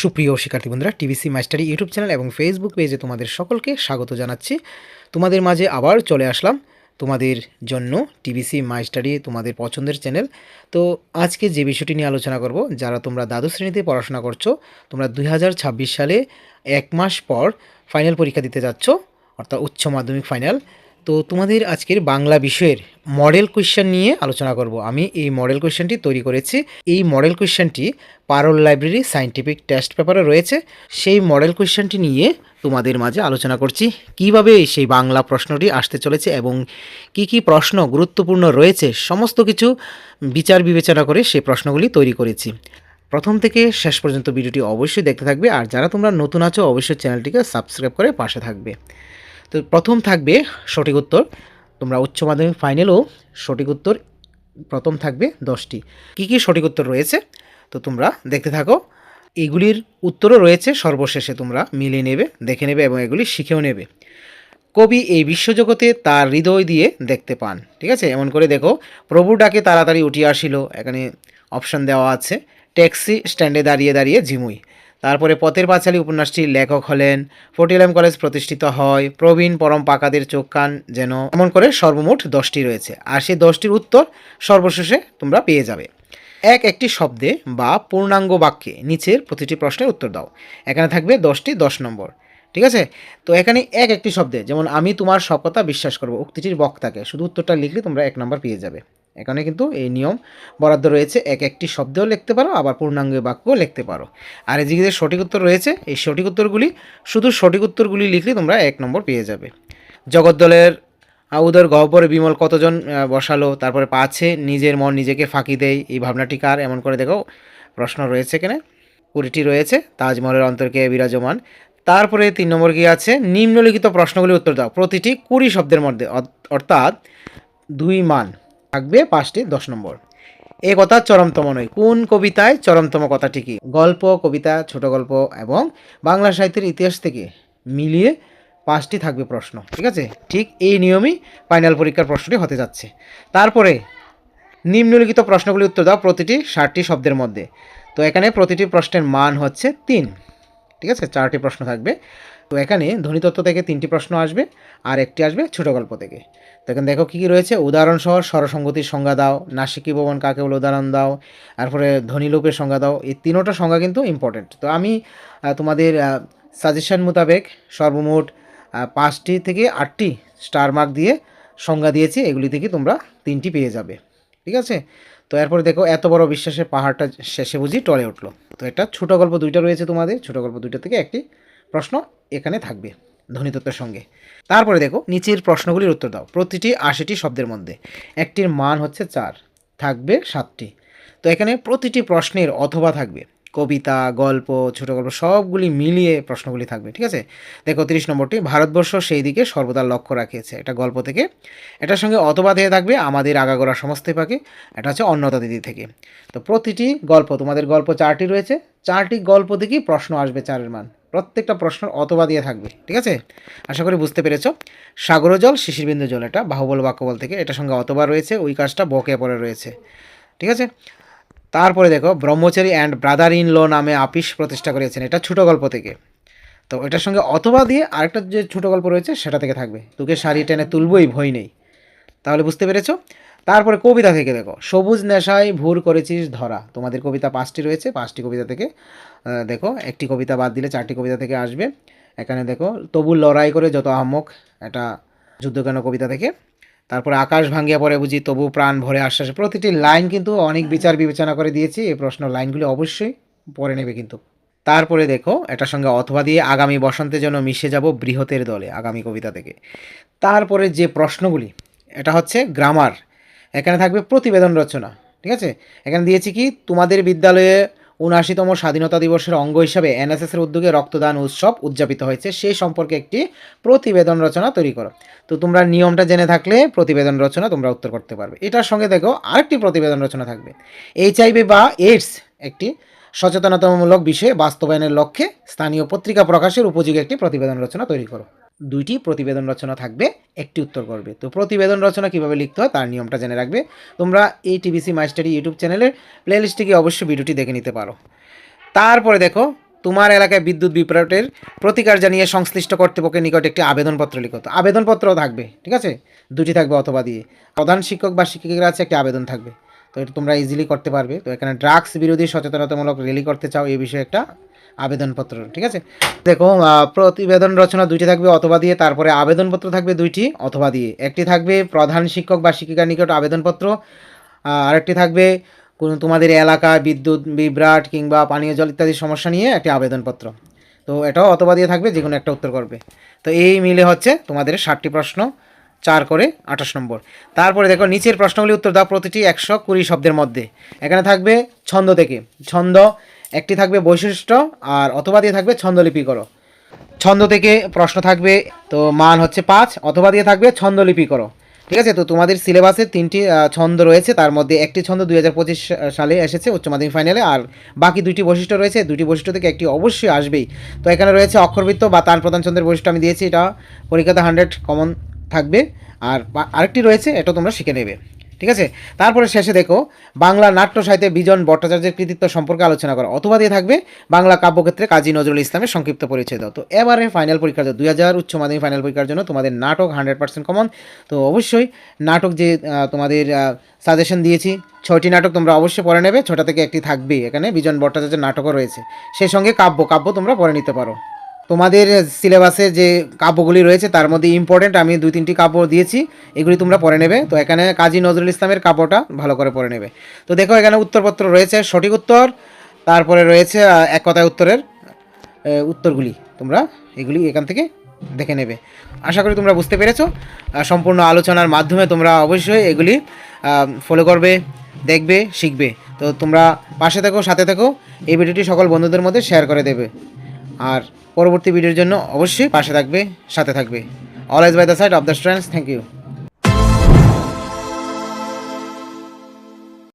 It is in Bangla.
সুপ্রিয় শিক্ষার্থী বন্ধুরা টিবিসি মাস্টারি ইউটিউব চ্যানেল এবং ফেসবুক পেজে তোমাদের সকলকে স্বাগত জানাচ্ছি। তোমাদের মাঝে আবার চলে আসলাম তোমাদের জন্য টিভিসি মাস্টারি তোমাদের পছন্দের চ্যানেল। তো আজকে যে বিষয়টি নিয়ে আলোচনা করব, যারা তোমরা দ্বাদশ শ্রেণীতে পড়াশোনা করছ, তোমরা দুই হাজার ছাব্বিশ সালে এক মাস পর ফাইনাল পরীক্ষা দিতে যাচ্ছ, অর্থাৎ উচ্চ মাধ্যমিক ফাইনাল তো তোমাদের আজকের বাংলা বিষয়ের মডেল কোয়েশ্চেন নিয়ে আলোচনা করব। আমি এই মডেল কোয়েশ্চেনটি তৈরি করেছি। এই মডেল কোয়েশ্চেনটি পারল লাইব্রেরি সায়েন্টিফিক টেস্ট পেপারে রয়েছে। সেই মডেল কোয়েশ্চেনটি নিয়ে তোমাদের মাঝে আলোচনা করছি। কীভাবে সেই বাংলা প্রশ্নটি আসতে চলেছে এবং কি কি প্রশ্ন গুরুত্বপূর্ণ রয়েছে, সমস্ত কিছু বিচার বিবেচনা করে সেই প্রশ্নগুলি তৈরি করেছি। প্রথম থেকে শেষ পর্যন্ত ভিডিওটি অবশ্যই দেখতে থাকবে। আর যারা তোমরা নতুন আছো, অবশ্যই চ্যানেলটিকে সাবস্ক্রাইব করে পাশে থাকবে। তো প্রথম থাকবে সঠিক উত্তর। তোমরা উচ্চ মাধ্যমিক ফাইনালও সঠিক উত্তর, প্রথম থাকবে দশটি। কী কী সঠিক উত্তর রয়েছে? তো তোমরা দেখতে থাকো। এগুলির উত্তরও রয়েছে সর্বশেষে, তোমরা মিলিয়ে নেবে, দেখে নেবে এবং এগুলি শিখেও নেবে। কবি এই বিশ্বজগতে তার হৃদয় দিয়ে দেখতে পান, ঠিক আছে? এমন করে দেখো প্রভু ডাকে তাড়াতাড়ি উঠিয়ে আসিল, এখানে অপশন দেওয়া আছে, ট্যাক্সি স্ট্যান্ডে দাঁড়িয়ে দাঁড়িয়ে ঝিমুই। তারপরে পথের পাঁচালী উপন্যাসটির লেখক হলেন ফটিলাম কলেজ প্রতিষ্ঠিত হয়। প্রবীণ পরম পাকাদের চোখ কান যেন এমন করে সর্বমোট দশটি রয়েছে। আর সেই দশটির উত্তর সর্বশেষে তোমরা পেয়ে যাবে। এক একটি শব্দে বা পূর্ণাঙ্গ বাক্যে নিচের প্রতিটি প্রশ্নের উত্তর দাও। এখানে থাকবে দশটি দশ নম্বর। ঠিক আছে? তো এখানে এক একটি শব্দে, যেমন আমি তোমার সব কথা বিশ্বাস করব, উক্তিটির বক্তাকে, শুধু উত্তরটা লিখলে তোমরা এক নম্বর পেয়ে যাবে। এখানে কিন্তু এই নিয়ম বরাদ্দ রয়েছে, এক একটি শব্দেও লিখতে পারো, আবার পূর্ণাঙ্গ বাক্যও লিখতে পারো। আর এদিকে যে সঠিক উত্তর রয়েছে, এই সঠিক উত্তরগুলি, শুধু সঠিক উত্তরগুলি লিখলে তোমরা এক নম্বর পেয়ে যাবে। জগদ্দলের উদর গহ্বরে বিমল কতজন বসালো, তারপরে পাছে, নিজের মন নিজেকে ফাঁকি দেয়, এই ভাবনাটি কার? এমন করে দেখো, প্রশ্ন রয়েছে এখানে। কুড়িটি রয়েছে, তাজমহলের অন্তর্কে বিরাজমান। তারপরে তিন নম্বর কি আছে, নিম্নলিখিত প্রশ্নগুলি উত্তর দাও। প্রতিটি কুড়ি শব্দের মধ্যে অর্থাৎ দুই মান থাকবে পাঁচটি, দশ নম্বর। এ কথা চরমতম নয়। কোন কবিতায় চরমতম কথাটি কি? গল্প, কবিতা, ছোট গল্প এবং বাংলা সাহিত্যের ইতিহাস থেকে মিলিয়ে পাঁচটি থাকবে প্রশ্ন, ঠিক আছে? ঠিক এই নিয়মই ফাইনাল পরীক্ষার প্রশ্নটি হতে যাচ্ছে। তারপরে নিম্নলিখিত প্রশ্নগুলি উত্তর দাও, প্রতিটি ষাটটি শব্দের মধ্যে। তো এখানে প্রতিটি প্রশ্নের মান হচ্ছে তিন। ঠিক আছে? চারটি প্রশ্ন থাকবে। তো এখানে ধ্বনিতত্ত্ব থেকে তিনটি প্রশ্ন আসবে আর একটি আসবে ছোট গল্প থেকে। তো এখানে দেখো কী কী রয়েছে? উদাহরণসহ স্বরসঙ্গতির সংজ্ঞা দাও। নাসিকি ভবন কাকে বলে উদাহরণ দাও। তারপরে ধ্বনিলোপের সংজ্ঞা দাও। এই তিনোটা সংজ্ঞা কিন্তু ইম্পর্টেন্ট তো আমি তোমাদের সাজেশন মোতাবেক সর্বমোট পাঁচটি থেকে আটটি স্টার মার্ক দিয়ে সংজ্ঞা দিয়েছি। এগুলি থেকে তোমরা তিনটি পেয়ে যাবে। ঠিক আছে? তো এরপরে দেখো, এত বড় বিশ্বাসে পাহাড়টা শেষে বুঝি টলে উঠল। তো এটা ছোট গল্প দুইটা রয়েছে তোমাদের, ছোট গল্প দুইটা থেকে একটি প্রশ্ন এখানে থাকবে ধ্বনিতত্ত্বের সঙ্গে। তারপরে দেখো, নিচের প্রশ্নগুলির উত্তর দাও। প্রতিটি আশিটি শব্দের মধ্যে। একটির মান হচ্ছে চার, থাকবে সাতটি। তো এখানে প্রতিটি প্রশ্নের অথবা থাকবে কবিতা, গল্প, ছোট গল্প সবগুলি মিলিয়ে প্রশ্নগুলি থাকবে, ঠিক আছে? দেখো, তিরিশ নম্বরটি, ভারতবর্ষ সেই দিকে সর্বদা লক্ষ্য রাখিয়েছে। এটা গল্প থেকে। এটার সঙ্গে অথবা দিয়ে থাকবে আমাদের আগাগোড়া সমস্ত পাকে এটা হচ্ছে অন্নতা দিদি থেকে। তো প্রতিটি গল্প, তোমাদের গল্প চারটি রয়েছে। চারটি গল্প থেকেই প্রশ্ন আসবে চারের মান। প্রত্যেকটা প্রশ্ন অতবা দিয়ে থাকবে, ঠিক আছে? আশা করি বুঝতে পেরেছ। সাগর জল, শিশিরবিন্দু জল, এটা বাহুবল বাক্যবল থেকে। এটার সঙ্গে অতবা রয়েছে, ওই কাজটা বকে পড়ে রয়েছে, ঠিক আছে? তারপরে দেখো, Brahmachari and brother in law নামে আপিস প্রতিষ্ঠা করেছেন। এটা ছোট গল্প থেকে। তো এটার সঙ্গে অথবা দিয়ে আরেকটা যে ছোট গল্প রয়েছে, সেটা থেকে থাকবে। তোকে শাড়ি টেনে তুলবই, ভয় নেই। তাহলে বুঝতে পেরেছ? তারপরে কবিতা থেকে দেখো, সবুজ নেশায় ভুর করেছিস ধরা। তোমাদের কবিতা পাঁচটি রয়েছে, পাঁচটি কবিতা থেকে দেখো, একটি কবিতা বাদ দিলে চারটি কবিতা থেকে আসবে। এখানে দেখো, তবু লড়াই করে যত আহম্মক এটা যুদ্ধগান কবিতা থেকে? তারপরে আকাশ ভাঙ্গিয়া পরে বুঝি তবু প্রাণ ভরে আশ্বাসে। প্রতিটি লাইন কিন্তু অনেক বিচার বিবেচনা করে দিয়েছি এই প্রশ্ন লাইনগুলি অবশ্যই পড়ে নেবে কিন্তু। তারপরে দেখো এটার সঙ্গে অথবা দিয়ে আগামী বসন্তের জন্য মিশে যাব বৃহতের দলে আগামী কবিতা থেকে। তারপরে যে প্রশ্নগুলি এটা হচ্ছে গ্রামার। এখানে থাকবে প্রতিবেদন রচনা ঠিক আছে? এখানে দিয়েছি কি তোমাদের বিদ্যালয়ে উনআশিতম স্বাধীনতা দিবসের অঙ্গ হিসাবে এনএসএসের উদ্যোগে রক্তদান উৎসব উদযাপিত হয়েছে। সেই সম্পর্কে একটি প্রতিবেদন রচনা তৈরি করো। তো তোমরা নিয়মটা জেনে থাকলে প্রতিবেদন রচনা তোমরা উত্তর করতে পারবে। এটার সঙ্গে দেখো আরেকটি প্রতিবেদন রচনা থাকবে। এইচআইভি বা এইডস একটি সচেতনতামূলক বিষয়ে বাস্তবায়নের লক্ষ্যে স্থানীয় পত্রিকা প্রকাশের উপযোগী একটি প্রতিবেদন রচনা তৈরি করো। দুইটি প্রতিবেদন রচনা থাকবে, একটি উত্তর করবে। তো প্রতিবেদন রচনা কীভাবে লিখতে হয় তার নিয়মটা জেনে রাখবে। তোমরা এই টিবিসি মাস্টারি ইউটিউব চ্যানেলের প্লেলিস্টে গিয়ে অবশ্যই ভিডিওটি দেখে নিতে পারো। তারপরে দেখো, তোমার এলাকায় বিদ্যুৎ বিভ্রাটের প্রতিকার জানিয়ে সংশ্লিষ্ট কর্তৃপক্ষের নিকট একটি আবেদনপত্র লিখো। আবেদনপত্রও থাকবে, ঠিক আছে? দুটি থাকবে অথবা দিয়ে। প্রধান শিক্ষক বা শিক্ষিকার আছে একটি আবেদন থাকবে। এটা তোমরা ইজিলি করতে পারবে। তো এখানে ড্রাগস বিরোধী সচেতনতামূলক র্যালি করতে চাও এই বিষয়ে একটা আবেদনপত্র, ঠিক আছে? দেখো প্রতিবেদন রচনা দুইটি থাকবে, অথবা দিয়ে, তারপরে আবেদনপত্র থাকবে দুইটি, অথবা দিয়ে। একটি থাকবে প্রধান শিক্ষক বা শিক্ষিকার নিকট আবেদনপত্র আরেকটি থাকবে কোনো তোমাদের এলাকা, বিদ্যুৎ, বিভ্রাট কিংবা পানীয় জল ইত্যাদি সমস্যা নিয়ে একটি আবেদনপত্র। তো এটাও অথবা দিয়ে থাকবে যে কোনো একটা উত্তর করবে। তো এই মিলে হচ্ছে তোমাদের ষাটটি প্রশ্ন। চার করে আঠাশ নম্বর। তারপরে দেখো, নিচের প্রশ্নগুলি উত্তর দাও প্রতিটি একশো কুড়ি শব্দের মধ্যে। এখানে থাকবে ছন্দ থেকে। ছন্দ, একটি থাকবে বৈশিষ্ট্য আর অথবা দিয়ে থাকবে ছন্দলিপি করো। ছন্দ থেকে প্রশ্ন থাকবে, তো মান হচ্ছে পাঁচ, অথবা দিয়ে থাকবে ছন্দলিপি করো। ঠিক আছে? তো তোমাদের সিলেবাসে তিনটি ছন্দ রয়েছে। তার মধ্যে একটি ছন্দ দুই হাজার পঁচিশ সালে এসেছে উচ্চ মাধ্যমিক ফাইনালে আর বাকি দুইটি বৈশিষ্ট্য রয়েছে। দুটি বৈশিষ্ট্য থেকে একটি অবশ্যই আসবেই। তো এখানে রয়েছে অক্ষরবৃত্ত বা তান প্রধান ছন্দের বৈশিষ্ট্য আমি দিয়েছি। এটা পরীক্ষাতে হান্ড্রেড কমন থাকবে। আর আরেকটি রয়েছে, এটা তোমরা শিখে নেবে। ঠিক আছে? তারপরে শেষে দেখো, বাংলা নাট্য সাহিত্যে বিজন ভট্টাচার্যের কৃতিত্ব সম্পর্কে আলোচনা করো। অথবা দিয়ে থাকবে, বাংলা কাব্যক্ষেত্রে কাজী নজরুল ইসলামের সংক্ষিপ্ত পরিচয় দাও। তো এবারে ফাইনাল পরীক্ষার জন্য, দুই হাজার উচ্চ মাধ্যমিক ফাইনাল পরীক্ষার জন্য তোমাদের নাটক হান্ড্রেড পার্সেন্ট কমন তো অবশ্যই নাটক যে তোমাদের সাজেশন দিয়েছি, ছয়টি নাটক তোমরা অবশ্যই পড়ে নেবে। ছটা থেকে একটি থাকবেই এখানে, বিজন ভট্টাচার্যের নাটকও রয়েছে। সেই সঙ্গে কাব্য কাব্য তোমরা পড়ে নিতে পারো। তোমাদের সিলেবাসে যে কাব্যগুলি রয়েছে, তার মধ্যে ইম্পর্টেন্ট আমি দুই তিনটি কাব্য দিয়েছি, এগুলি তোমরা পড়ে নেবে। তো এখানে কাজী নজরুল ইসলামের কাব্যটা ভালো করে পড়ে নেবে। তো দেখো, এখানে উত্তরপত্র রয়েছে, সঠিক উত্তর। তারপরে রয়েছে এক কথায় উত্তরের উত্তরগুলি তোমরা এগুলি এখান থেকে দেখে নেবে। আশা করি তোমরা বুঝতে পেরেছ। সম্পূর্ণ আলোচনার মাধ্যমে তোমরা অবশ্যই এগুলি ফলো করবে, দেখবে, শিখবে। তো তোমরা পাশে থেকো, সাথে থেকো। এই ভিডিওটি সকল বন্ধুদের মধ্যে শেয়ার করে দেবে। আর পরবর্তী ভিডিওর জন্য অবশ্যই পাশে থাকবে, সাথে থাকবে। Always by the side of the strength thank you